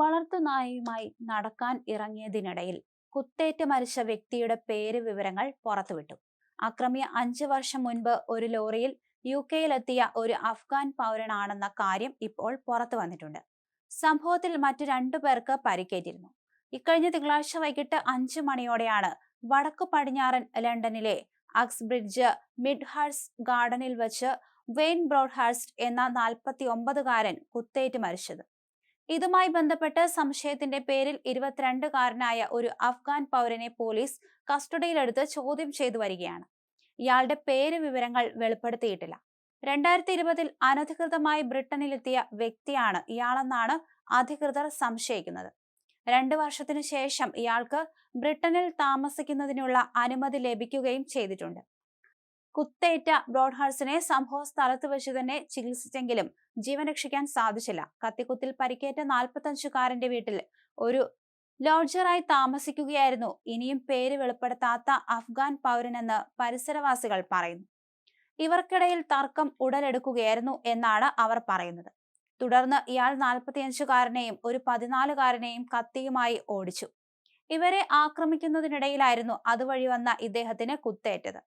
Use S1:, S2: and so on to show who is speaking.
S1: വളർത്തുനായയുമായി നടക്കാൻ ഇറങ്ങിയതിനിടയിൽ കുത്തേറ്റ് മരിച്ച വ്യക്തിയുടെ പേര് വിവരങ്ങൾ പുറത്തുവിട്ടു. അക്രമിയ അഞ്ചു വർഷം മുൻപ് ഒരു ലോറിയിൽ യു കെയിലെത്തിയ ഒരു അഫ്ഗാൻ പൗരനാണെന്ന കാര്യം ഇപ്പോൾ പുറത്തു വന്നിട്ടുണ്ട്. സംഭവത്തിൽ മറ്റു രണ്ടു പേർക്ക് പരിക്കേറ്റിരുന്നു. ഇക്കഴിഞ്ഞ തിങ്കളാഴ്ച വൈകിട്ട് അഞ്ചു മണിയോടെയാണ് വടക്കു പടിഞ്ഞാറൻ ലണ്ടനിലെ അക്സ്ബ്രിഡ്ജ് മിഡ്ഹാഴ്സ് ഗാർഡനിൽ വെച്ച് വെയിൻ ബ്രോഡ്ഹാഴ്സ്റ്റ് എന്ന നാൽപ്പത്തി ഒമ്പതുകാരൻ കുത്തേറ്റ് മരിച്ചത്. ഇതുമായി ബന്ധപ്പെട്ട് സംശയത്തിന്റെ പേരിൽ ഇരുപത്തിരണ്ടുകാരനായ ഒരു അഫ്ഗാൻ പൗരനെ പോലീസ് കസ്റ്റഡിയിലെടുത്ത് ചോദ്യം ചെയ്തു വരികയാണ്. ഇയാളുടെ പേര് വിവരങ്ങൾ വെളിപ്പെടുത്തിയിട്ടില്ല. രണ്ടായിരത്തി ഇരുപതിൽ അനധികൃതമായി ബ്രിട്ടനിലെത്തിയ വ്യക്തിയാണ് ഇയാളെന്നാണ് അധികൃതർ സംശയിക്കുന്നത്. രണ്ടു വർഷത്തിനു ശേഷം ഇയാൾക്ക് ബ്രിട്ടനിൽ താമസിക്കുന്നതിനുള്ള അനുമതി ലഭിക്കുകയും ചെയ്തിട്ടുണ്ട്. കുത്തേറ്റ ബ്രോഡ്ഹാർസിനെ സംഭവ സ്ഥലത്ത് വെച്ച് തന്നെ ചികിത്സിച്ചെങ്കിലും ജീവൻ രക്ഷിക്കാൻ സാധിച്ചില്ല. കത്തിക്കുത്തിൽ പരിക്കേറ്റ നാൽപ്പത്തഞ്ചുകാരന്റെ വീട്ടിൽ ഒരു ലോഡ്ജറായി താമസിക്കുകയായിരുന്നു. ഇനിയും പേര് വെളിപ്പെടുത്താത്ത അഫ്ഗാൻ പൗരനെന്ന് പരിസരവാസികൾ പറയുന്നു. ഇവർക്കിടയിൽ തർക്കം ഉടലെടുക്കുകയായിരുന്നു എന്നാണ് അവർ പറയുന്നത്. തുടർന്ന് ഇയാൾ നാൽപ്പത്തിയഞ്ചുകാരനെയും ഒരു പതിനാലുകാരനെയും കത്തിയുമായി ഓടിച്ചു. ഇവരെ ആക്രമിക്കുന്നതിനിടയിലായിരുന്നു അതുവഴി വന്ന ഇദ്ദേഹത്തിന് കുത്തേറ്റത്.